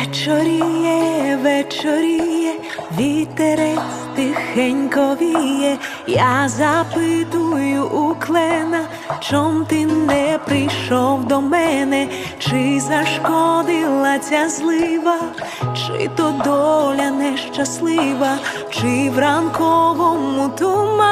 Вечоріє, вечоріє, вітерець тихенько віє, я запитую у клена, чом ти не прийшов до мене, чи зашкодила ця злива, чи то доля нещаслива, чи в ранковому тумані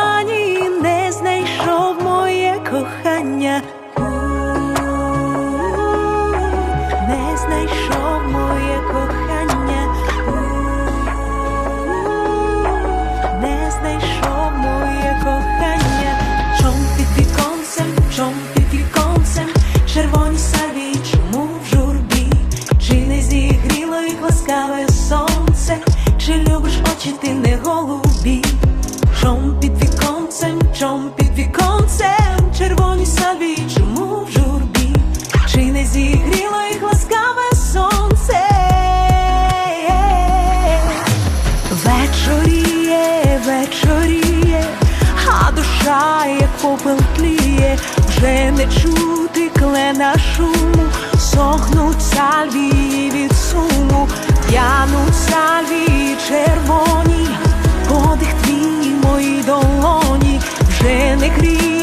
любиш очі ти не голубі, чом під віконцем, чом під віконцем, червоні саві, чому в журбі, чи не зігріло їх ласкаве сонце? Вечоріє, вечоріє, а душа, як попел тліє, вже не чути клена шуму, сохнуться вії від суму, п'януться вії alegria.